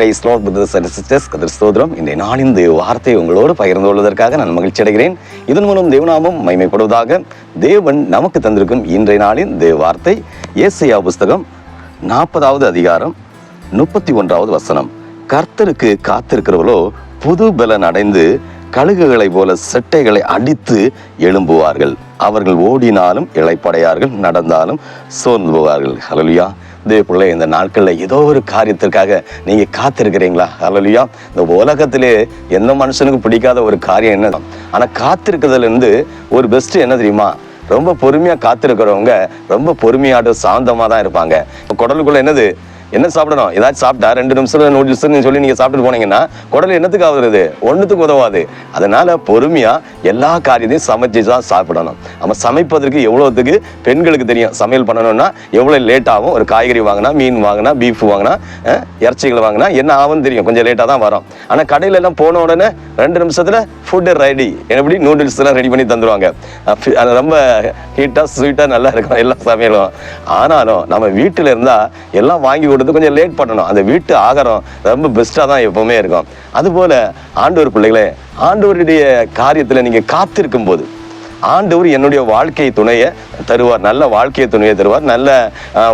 Praise lord brothers and sisters Kathir ஸ்தோத்திரம். இந்த நாளின் இந்த வார்த்தை உங்களோடு பகிர்ந்து கொள்வதற்காக நான் மகிழ்ச்சி அடைகிறேன் இதன் மூலம் தேவநாமம் மைமைப்படுவதாக தேவன் நமக்கு தந்திருக்கும் இன்றைய நாளின் தேவ வார்த்தை ஏசையா புஸ்தகம் நாற்பதாவது அதிகாரம் முப்பத்தி ஒன்றாவது வசனம். கர்த்தருக்கு காத்திருக்கிறவர்களோ புது பலன் அடைந்து கழுகுகளைப் போல செட்டைகளை அடித்து எழும்புவார்கள். அவர்கள் ஓடினாலும் இழைப்படையார்கள் நடந்தாலும் சோர்ந்து போவார்கள். ஹலலுயா தேவ பிள்ளை இந்த நாட்களில் ஏதோ ஒரு காரியத்திற்காக நீங்கள் காத்திருக்கிறீங்களா? ஹலலுயா இந்த உலகத்திலே எந்த மனுஷனுக்கு பிடிக்காத ஒரு காரியம் என்ன? ஆனால் காத்திருக்கிறதுலேருந்து ஒரு பெஸ்ட் என்ன தெரியுமா? ரொம்ப பொறுமையாக காத்திருக்கிறவங்க ரொம்ப பொறுமையாட்டு சாந்தமாக தான் இருப்பாங்க. இப்ப குடலுக்குள்ள என்னது? என்ன சாப்பிடணும்? ஏதாச்சும் சாப்பிட்டா ரெண்டு நிமிஷம் நூடுல்ஸ்னு சொல்லி நீங்கள் சாப்பிட்டு போனீங்கன்னா குடல் என்னத்துக்கு ஆகுறது ஒன்றுத்துக்கு உதவாது. அதனால பொறுமையாக எல்லா காரியத்தையும் சமைச்சு தான் சாப்பிடணும். நம்ம சமைப்பதற்கு எவ்வளோத்துக்கு பெண்களுக்கு தெரியும். சமையல் பண்ணணும்னா எவ்வளோ லேட் ஆகும்? ஒரு காய்கறி வாங்கினா மீன் வாங்கினா பீஃப் வாங்கினா அஹ், இறைச்சிகள் வாங்கினா என்ன ஆகும்னு தெரியும். கொஞ்சம் லேட்டாக தான் வரும். ஆனால் கடையில் எல்லாம் போன உடனே ரெண்டு நிமிஷத்தில் ஃபுட்டு ரெடி எப்படி நூடுல்ஸ் எல்லாம் ரெடி பண்ணி தந்துருவாங்க? அது ரொம்ப ஹீட்டாக ஸ்வீட்டாக நல்லா இருக்கும் எல்லா சமையலும். ஆனாலும் நம்ம வீட்டில் இருந்தால் எல்லாம் வாங்கி கொடுத்து கொஞ்சம் லேட் பண்ணணும். அந்த வீட்டு ஆகாரம் ரொம்ப பெஸ்ட்டாக தான் எப்பவுமே இருக்கும். அதுபோல் ஆண்டவர் பிள்ளைகளே ஆண்டவருடைய காரியத்தில் நீங்க காத்திருக்கும் போது ஆண்டவர் என்னுடைய வாழ்க்கை துணையை தருவார். நல்ல வாழ்க்கை துணையை தருவார். நல்ல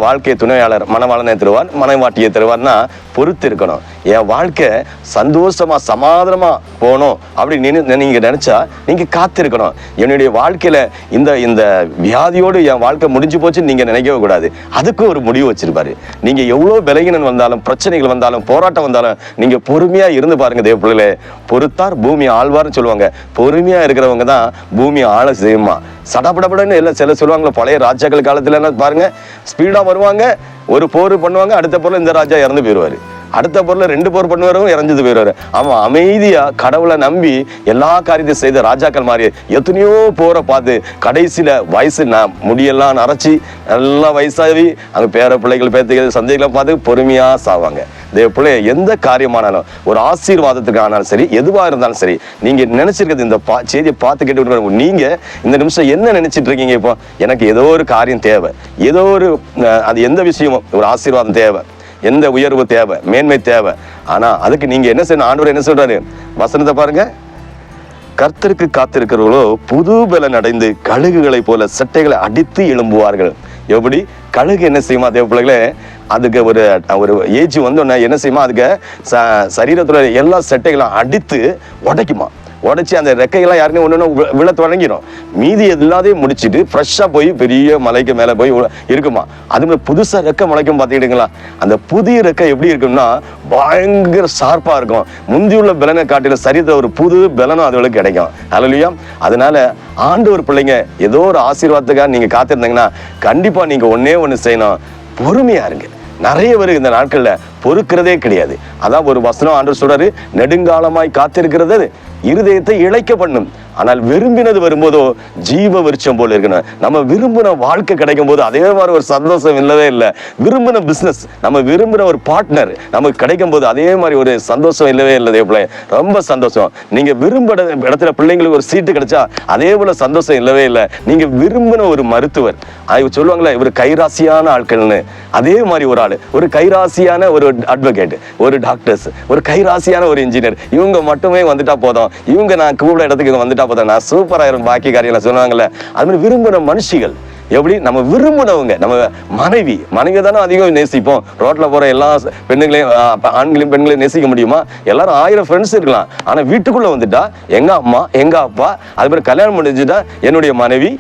வாழ்க்கை துணையாளர் மனவாளனை தருவார். மனைவாட்டியை தருவார்னா பொறுத்து இருக்கணும் என் வாழ்க்கை சந்தோஷமா சமாதானமாக போகணும் அப்படி நினை நினச்சா நீங்கள் காத்திருக்கணும். என்னுடைய வாழ்க்கையில் இந்த இந்த வியாதியோடு என் வாழ்க்கை முடிஞ்சு போச்சுன்னு நீங்கள் நினைக்கவே கூடாது. அதுக்கு ஒரு முடிவு வச்சிருப்பாரு. நீங்கள் எவ்வளோ விலகினன் வந்தாலும் பிரச்சனைகள் வந்தாலும் போராட்டம் வந்தாலும் நீங்கள் பொறுமையாக இருந்து பாருங்கள் தேவ பிள்ளைகளே. பொறுத்தார் பூமி ஆழ்வார்னு சொல்லுவாங்க. பொறுமையாக இருக்கிறவங்க தான் பூமி ஆள செய்யுமா எல்லாம் சில சொல்லுவாங்களே பழைய ராஜாக்கள் காலத்துலன்னா பாருங்கள் பாருங்க வருவாங்க ஒரு போர் பண்ணுவாங்க அடுத்த பொருள் இந்த ராஜா இறந்து போயிடுவாரு அடுத்த பொருளை ரெண்டு போர் பண்ணுவாரும் இறஞ்சது போயிடுவாரு. அவன் அமைதியா கடவுளை நம்பி எல்லா காரியத்தையும் செய்த ராஜாக்கள் மாதிரி எத்தனையோ போரை பார்த்து கடைசியில வயசு நான் முடியெல்லாம் நரைச்சி நல்லா வயசாகி அங்கே பேர பிள்ளைகள் பேத்துக்கள் சந்தைகளை பார்த்து பொறுமையா சாவாங்க. தேவ பிள்ளை எந்த காரியமானாலும் ஒரு ஆசீர்வாதத்துக்கு ஆனாலும் சரி எதுவாக இருந்தாலும் சரி நீங்கள் நினச்சிருக்கிறது இந்த பா செய்தியை பார்த்து கேட்டு விட்டு இந்த நிமிஷம் என்ன நினச்சிட்டு இருக்கீங்க இப்போ? எனக்கு ஏதோ ஒரு காரியம் தேவை. ஏதோ ஒரு அது எந்த விஷயமும் ஒரு ஆசீர்வாதம் தேவை. எந்த உயர்வு தேவை மேன்மை தேவை. ஆனால் அதுக்கு நீங்கள் என்ன செய்யணும்? ஆண்டவர் என்ன சொல்கிறாரு வசனத்தை பாருங்கள் கர்த்தருக்கு காத்திருக்கிறவர்களோ புது பலன் அடைந்து கழுகுகளைப் போல சட்டைகளை அடித்து எழும்புவார்கள். எப்படி? கழுகு என்ன செய்யுமா தேவ பிள்ளைகளே? அதுக்கு ஒரு ஒரு ஏஜ் வந்தோடனே என்ன செய்யுமா அதுக்கு ச சரீரத்தில் எல்லா சட்டைகளும் அடித்து உடைக்குமா? உடைச்சி அந்த ரெக்கையெல்லாம் யாருமே ஒன்று ஒன்று விழ தொடங்கிடும் மீதி எல்லாத்தையும் முடிச்சிட்டு ஃப்ரெஷ்ஷாக போய் பெரிய மலைக்கு மேலே போய் இருக்குமா? அது மாதிரி புதுசாக ரெக்கை முளைக்கும் பார்த்துக்கிட்டீங்களா? அந்த புதிய ரெக்கை எப்படி இருக்கும்னா பயங்கர ஷார்ப்பாக இருக்கும். முந்தி உள்ள பலனை காட்டில சரீரத்தில் ஒரு புது பலனும் அதுகளுக்கு கிடைக்கும். அலலியா அதனால ஆண்டவர் பிள்ளைங்க ஏதோ ஒரு ஆசீர்வாதத்துக்காக நீங்கள் காத்திருந்தீங்கன்னா கண்டிப்பாக நீங்கள் ஒன்றே ஒன்று செய்யணும். பொறுமையாக இருங்க. நிறைய பேர் இந்த நாட்களில் பொறுக்கிறதே கிடையாது. அதான் ஒரு வசனம் ஆண்டு சொல்றாரு நெடுங்காலமாய் காத்திருக்கிறது இருதயத்தை இழைக்க பண்ணும். ஆனால் விரும்பினது வரும்போதோ ஜீவ விருட்சம் போல இருக்கணும். நம்ம விரும்பின வாழ்க்கை கிடைக்கும் போது அதே மாதிரி ஒரு சந்தோஷம் இல்லவே இல்லை. விரும்பின பிஸ்னஸ் நம்ம விரும்பின ஒரு பார்ட்னர் நமக்கு கிடைக்கும் போது அதே மாதிரி ஒரு சந்தோஷம் இல்லவே இல்லை அதே போல ரொம்ப சந்தோஷம். நீங்க விரும்பின இடத்துல பிள்ளைங்களுக்கு ஒரு சீட்டு கிடைச்சா அதே போல சந்தோஷம் இல்லவே இல்லை. நீங்க விரும்பின ஒரு மருத்துவர். அது சொல்லுவாங்களே இவர் கைராசியான ஆட்கள்னு. அதே மாதிரி ஒரு ஆள். ஒரு கைராசியான ஒரு அட்வொகேட் ஒரு டாக்டர்ஸ் ஒரு கைராசியான ஒரு இன்ஜினியர் இவங்க மட்டுமே வந்துட்டா போதும். இவங்க நான் கூட இடத்துக்கு வந்துட்டா வந்துட்டா போதும் நான் சூப்பராயிரும் பாக்கி காரியங்களை சொல்லுவாங்கல்ல அது மாதிரி விரும்பின மனுஷிகள். எப்படி? நம்ம விரும்பினவங்க நம்ம மனைவி. மனைவி தானே அதிகம் நேசிப்போம். ரோட்ல போற எல்லா பெண்ணுங்களையும் ஆண்களையும் பெண்களையும் நேசிக்க முடியுமா? எல்லாரும் ஆயிரம் ஃப்ரெண்ட்ஸ் இருக்கலாம். ஆனா வீட்டுக்குள்ள வந்துட்டா எங்க அம்மா எங்க அப்பா அது மாதிரி கல்யாணம் முடிஞ்சுட்டா என்னுடைய மனைவி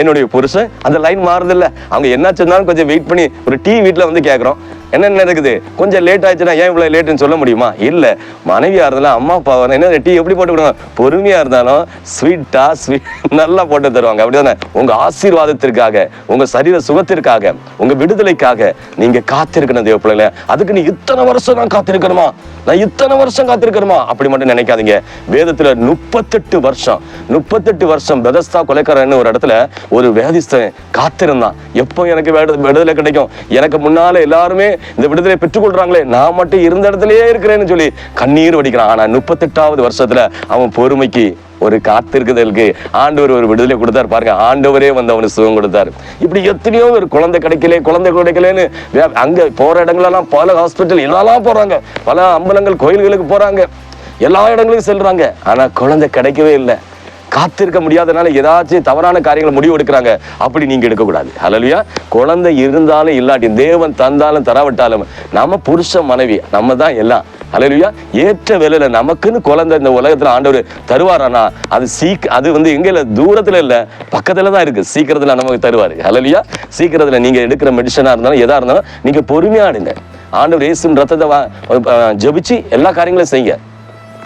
என்னுடைய புருஷன் அந்த லைன் மாறுதில்ல. அவங்க என்ன சொன்னாலும் கொஞ்சம் வெயிட் பண்ணி ஒரு டீ வீட்டில் வந்து கேட்குறோம் என்ன நடக்குது? கொஞ்சம் லேட் ஆயிடுச்சுன்னா ஏன் இவ்வளோ லேட்டுன்னு சொல்ல முடியுமா? இல்லை. மனைவியாக இருந்தாலும் அம்மா அப்பா என்ன டீ எப்படி போட்டு விடுவாங்க பொறுமையாக இருந்தாலும் ஸ்வீட்டாக ஸ்வீட் நல்லா போட்டு தருவாங்க. அப்படிதானே? உங்கள் ஆசீர்வாதத்திற்காக உங்கள் சரீர சுகத்திற்காக உங்கள் விடுதலைக்காக நீங்கள் காத்திருக்கணும் தேவ பிள்ளைங்களே அதுக்கு நீ இத்தனை வருஷம் நான் காத்திருக்கணுமா? நான் இத்தனை வருஷம் காத்திருக்கிறோமா அப்படி மட்டும் நினைக்காதீங்க. வேதத்துல முப்பத்தெட்டு வருஷம் முப்பத்தெட்டு வருஷம் பெதஸ்தா கொலைக்காரன்னு ஒரு இடத்துல ஒரு வேதிஸ்தன் காத்திருந்தான். எப்போ எனக்கு விடுதலை கிடைக்கும்? எனக்கு முன்னால எல்லாருமே இந்த விடுதலை பெற்றுக்கொள்றாங்களே. நான் மட்டும் இருந்த இடத்துலயே இருக்கிறேன்னு சொல்லி கண்ணீர் வடிக்கிறான். ஆனா முப்பத்தெட்டாவது வருஷத்துல அவன் பொறுமைக்கு ஒரு காத்திருக்குதலுக்கு ஆண்டவர் ஒரு விடுதலை கொடுத்தார். பாருங்க ஆண்டவரே வந்து அவனுக்கு சுகம் கொடுத்தார். இப்படி எத்தனையோ ஒரு குழந்தை கிடைக்கல குழந்தை கிடைக்கலன்னு அங்க போற இடங்களெல்லாம் பல ஹாஸ்பிட்டல் எல்லாம் போறாங்க. பல அம்பலங்கள் கோயில்களுக்கு போறாங்க. எல்லா இடங்களுக்கும் செல்றாங்க. ஆனா குழந்தை கிடைக்கவே இல்லை. காத்திருக்க முடியாதனால ஏதாச்சும் தவறான காரியங்களை முடிவு எடுக்கிறாங்க. அப்படி நீங்க எடுக்கக்கூடாது. ஹalleluya குழந்தை இருந்தாலும் இல்லாட்டி தேவன் தந்தாலும் தராவிட்டாலும் நம்ம புருஷ மனைவி நம்ம தான் எல்லாம். ஹalleluya. ஏற்ற வேலையில நமக்குன்னு குழந்தை இந்த உலகத்துல ஆண்டவர் தருவாரானா? அது சீக் அது வந்து எங்க இல்ல? தூரத்துல இல்ல. பக்கத்துல தான் இருக்கு. சீக்கிரத்துல நமக்கு தருவாரு. ஹalleluya. சீக்கிரத்துல நீங்க எடுக்கிற மெடிசனா இருந்தாலும் எதா இருந்தாலும் நீங்க பொறுமையா எடுங்க ஆண்டவர் இயேசுவின் ரத்தத்தை வா- எல்லா காரியங்களும் செய்யுங்க.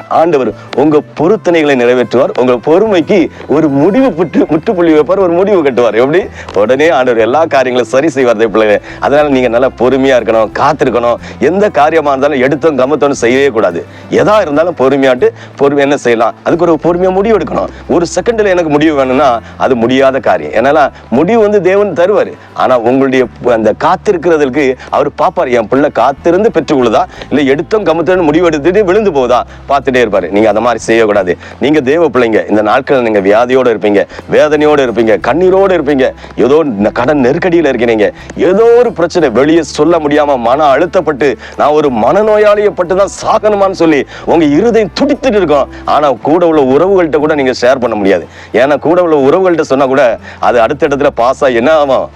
ஆண்டவர் உங்க பொருத்தனைகளை நிறைவேற்றுவார். உங்க பொறுமைக்கு ஒரு முடிவு புட்டு முற்றுப்புள்ளி வைப்பார் ஒரு முடிவு கட்டுவார். எப்படி? உடனே ஆண்டவர் எல்லா காரியங்களும் சரி செய்வார் பிள்ளைங்க அதனால நீங்க நல்லா பொறுமையா இருக்கணும் காத்திருக்கணும். எந்த காரியமா இருந்தாலும் எடுத்தோம் கமத்தோன்னு செய்யவே கூடாது. எதா இருந்தாலும் பொறுமையாட்டு பொறுமை என்ன செய்யலாம்? அதுக்கு ஒரு பொறுமையா முடிவு எடுக்கணும். ஒரு செகண்ட்ல எனக்கு முடிவு வேணும்னா அது முடியாத காரியம். ஏன்னா முடிவு வந்து தேவன் தருவார். ஆனா உங்களுடைய அந்த காத்திருக்கிறதுக்கு அவர் பார்ப்பார். என் பிள்ளை காத்திருந்து பெற்றுக்கொள்ளுதா? இல்ல எடுத்தோம் கமத்தோன்னு முடிவு எடுத்துட்டு விழுந்து போகுதா? பார்த்துட்டு சொல்லிட்டே இருப்பார். நீங்கள் அந்த மாதிரி செய்யக்கூடாது. நீங்க தேவ பிள்ளைங்க இந்த நாட்கள் நீங்க வியாதியோட இருப்பீங்க வேதனையோட இருப்பீங்க கண்ணீரோட இருப்பீங்க. ஏதோ கடன் நெருக்கடியில் இருக்கிறீங்க. ஏதோ ஒரு பிரச்சனை வெளியே சொல்ல முடியாம மன அழுத்தப்பட்டு நான் ஒரு மனநோயாளியை பட்டு தான் சாகணுமான்னு சொல்லி உங்க இருதயம் துடித்துட்டு இருக்கும். ஆனா கூட உள்ள உறவுகள்கிட்ட கூட நீங்க ஷேர் பண்ண முடியாது. ஏன்னா கூட உள்ள உறவுகள்கிட்ட சொன்னா கூட அது அடுத்த இடத்துல பாஸ் ஆகி என்ன ஆகும்?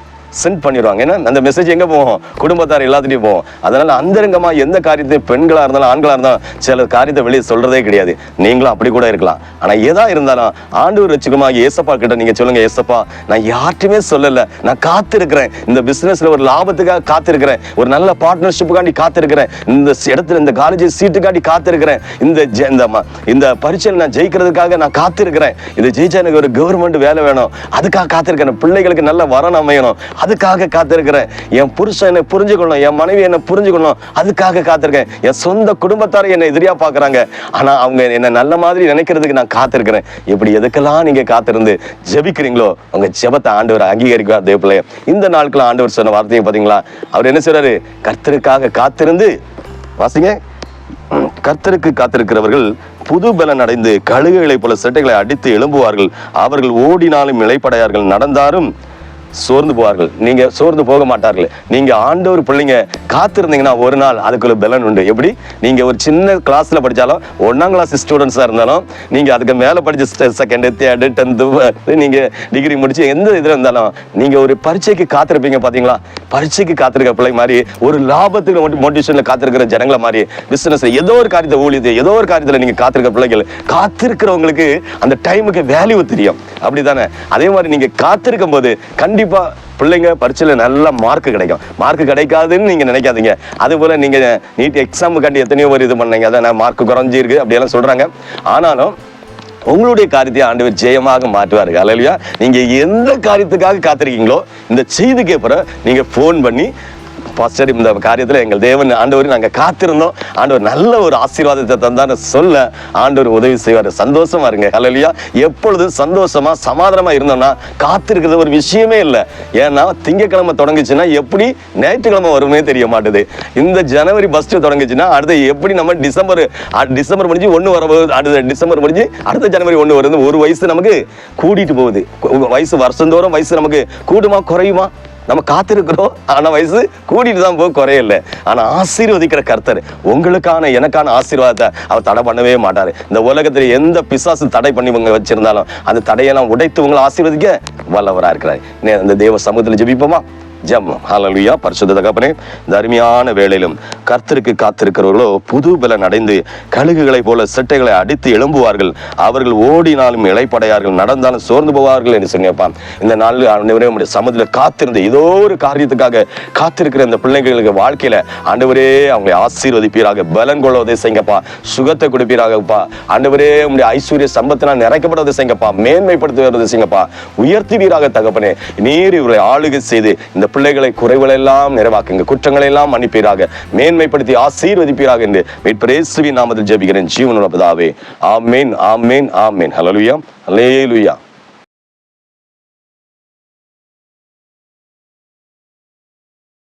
சென்ட் பண்ணிடுவாங்க ஏன்னா அந்த மெசேஜ் எங்க போவோம் குடும்பத்தார் எல்லாத்துலேயும் போவோம் அதனால அந்தரங்கமாக எந்த காரியத்தையும் பெண்களா இருந்தாலும் ஆண்களா இருந்தாலும் சில காரியத்தை வெளியே சொல்றதே கிடையாது. நீங்களும் அப்படி கூட இருக்கலாம். ஆனா எதா இருந்தாலும் ஆண்டவர் வச்சுக்கமா ஏசப்பா கிட்ட நீங்க சொல்லுங்க ஏசப்பா நான் யார்ட்டுமே சொல்லலை. நான் காத்திருக்கிறேன். இந்த பிசினஸ்ல ஒரு லாபத்துக்காக காத்திருக்கிறேன். ஒரு நல்ல பார்ட்னர்ஷிப்புக்காண்டி காத்திருக்கிறேன். இந்த இடத்துல இந்த காலேஜ் சீட்டுக்காண்டி காத்திருக்கிறேன். இந்த ஜெ- இந்த இந்த பரீட்சையில் நான் ஜெயிக்கிறதுக்காக நான் காத்திருக்கிறேன். இது ஜெயிச்சா எனக்கு ஒரு கவர்மெண்ட் வேலை வேணும். அதுக்காக காத்திருக்கிறேன். பிள்ளைகளுக்கு நல்ல வரன் அமையணும். அதுக்காக காத்திருக்கிறேன். என் புருஷன் என்னை புரிஞ்சுக்கணும் என் மனைவி என்னை புரிஞ்சுக்கணும் அதுக்காக காத்திருக்கேன். என் சொந்த குடும்பத்தாரை என்னை எதிரியா பார்க்குறாங்க. ஆனால் அவங்க என்னை நல்ல மாதிரி நினைக்கிறதுக்கு நான் காத்திருக்கிறேன். இப்படி எதுக்கெல்லாம் நீங்கள் காத்திருந்து ஜெபிக்கிறீங்களோ உங்க ஜெபத்தை ஆண்டவர் அங்கீகரிக்கிறார் தேவப்பிள்ளைய. இந்த நாட்கள் ஆண்டவர் சொன்ன வார்த்தையை பார்த்தீங்களா? அவர் என்ன செய்றாரு? கர்த்தருக்காக காத்திருந்து வாசிங்க. கர்த்தருக்கு காத்திருக்கிறவர்கள் புது பலன் அடைந்து கழுகுகளைப் போல செட்டைகளை அடித்து எழும்புவார்கள். அவர்கள் ஓடினாலும் நிலைப்படையார்கள் நடந்தாலும் சோர்ந்து போவார்கள். நீங்க சோர்ந்து போக மாட்டார்கள். நீங்க ஆண்டவர் பிள்ளைங்க காத்திருந்தீங்கன்னா ஒரு நாள் அதுக்குள்ள பலன் உண்டு. எப்படி? நீங்க ஒரு சின்ன கிளாஸ்ல படிச்சாலும் ஒன்னாம் கிளாஸ் ஸ்டூடெண்ட்ஸா இருந்தாலும் நீங்க அதுக்கு மேல படிச்ச செகண்ட் தேர்டு டென்த்து நீங்க டிகிரி முடிச்சு எந்த இதுல இருந்தாலும் நீங்க ஒரு பரீட்சைக்கு காத்திருப்பீங்க பாத்தீங்களா? பரீட்சைக்கு காத்திருக்க பிள்ளை மாதிரி ஒரு லாபத்துக்கு மோட்டிவேஷன்ல காத்திருக்கிற ஜனங்களை மாதிரி பிசினஸ் ஏதோ ஒரு காரியத்தை ஊழியது ஏதோ ஒரு காரியத்துல நீங்க காத்திருக்க பிள்ளைகள் காத்திருக்கிறவங்களுக்கு அந்த டைமுக்கு வேல்யூ தெரியும். அப்படிதானே அதே மாதிரி நீங்க காத்திருக்கும் போது கண்டிப்பாக பிள்ளைங்க பரீட்சையில் நல்ல மார்க் கிடைக்கும். மார்க் கிடைக்காதுன்னு நீங்க நினைக்காதீங்க. அது போல நீட் எக்ஸாமுக்காண்டி எத்தனையோ ஒரு இது பண்ணீங்க. அதான் மார்க் குறைஞ்சிருக்கு அப்படியெல்லாம் சொல்றாங்க. ஆனாலும் உங்களுடைய காரியத்தை ஆண்டவர் ஜெயமாக மாற்றுவார். அல்லையா நீங்க எந்த காரியத்துக்காக காத்திருக்கீங்களோ இந்த செய்திக்கு அப்புறம் நீங்கள் ஃபோன் பண்ணி பாஸ்டர் இந்த காரியத்தில் எங்கள் தேவன் ஆண்டவர் நாங்கள் காத்திருந்தோம். ஆண்டவர் நல்ல ஒரு ஆசீர்வாதத்தை தந்தான்னு சொல்ல ஆண்டவர் உதவி செய்வார். சந்தோஷமா இருங்க. ஹலலியா எப்பொழுதும் சந்தோஷமா சமாதானமா இருந்தோம்னா காத்திருக்கிறது ஒரு விஷயமே இல்லை. ஏன்னா திங்கக்கிழமை தொடங்குச்சுன்னா எப்படி ஞாயிற்றுக்கிழமை வருமே தெரிய மாட்டுது. இந்த ஜனவரி ஃபர்ஸ்ட் தொடங்குச்சுன்னா அடுத்து எப்படி நம்ம டிசம்பர் அ- டிசம்பர் முடிஞ்சு ஒன்று வர அடுத்த டிசம்பர் முடிஞ்சு அடுத்த ஜனவரி ஒன்று வருது ஒரு வயசு நமக்கு கூட்டிட்டு போகுது. வயசு வருஷந்தோறும் வயசு நமக்கு கூடுமா குறையுமா? நம்ம காத்திருக்கிறோம். ஆனால் வயசு கூட்டிட்டு தான் போக குறையல. ஆனால் ஆசீர்வதிக்கிற கர்த்தர் உங்களுக்கான எனக்கான ஆசீர்வாதத்தை அவர் தடை பண்ணவே மாட்டாரு. இந்த உலகத்துல எந்த பிசாசு தடை பண்ணி இவங்க வச்சிருந்தாலும் அந்த தடையெல்லாம் உடைத்து உங்களை ஆசீர்வதிக்க வல்லவராக இருக்கிறார். இந்த தேவ சமூகத்தில் ஜெபிப்போமா? ஜெபம். ஹலலுயா பரிசுத்த தகப்பனே இந்த அருமையான வேளையிலும் கர்த்தருக்கு காத்திருக்கிறவர்களோ புது பலன் அடைந்து கழுகுகளைப் போல சட்டைகளை அடித்து எழும்புவார்கள். அவர்கள் ஓடினாலும் இளைப்படையார்கள் நடந்தாலும் சோர்ந்து போவார்கள் என்று சொன்னப்பான் இந்த நாளில் ஆண்டவரே உம்முடைய சமுதிர காத்திருந்து ஏதோ ஒரு காரியத்துக்காக காத்திருக்கிற இந்த பிள்ளைங்களுக்கு வாழ்க்கையில் ஆண்டவரே அவங்களை ஆசீர்வதிப்பீராக பலன் கொள்வதை செய்யுங்கப்பா. சுகத்தை கொடுப்பீராகப்பா. ஆண்டவரே உங்களுடைய ஐஸ்வர்ய சம்பத்தினால் நிறைக்கப்படுவதை செய்யுங்கப்பா. மேன்மைப்படுத்துவதை செய்யுங்கப்பா. உயர்த்துவீராக தகப்பனே நீர் இவரை ஆளுகை செய்து இந்த பிள்ளைகளை குறைகளெல்லாம் நிறைவாக்குங்க குற்றங்களை எல்லாம் மன்னிப்பீராக மேன்மைப்படுத்தி ஆசீர்வதிப்பீராக என்று மீட்பரேசுவின் நாமத்தில் ஜெபிக்கிறேன். ஜீவனுள்ள பிதாவே ஆமேன் ஆமேன் ஆமேன். ஹalleluya ஹalleluya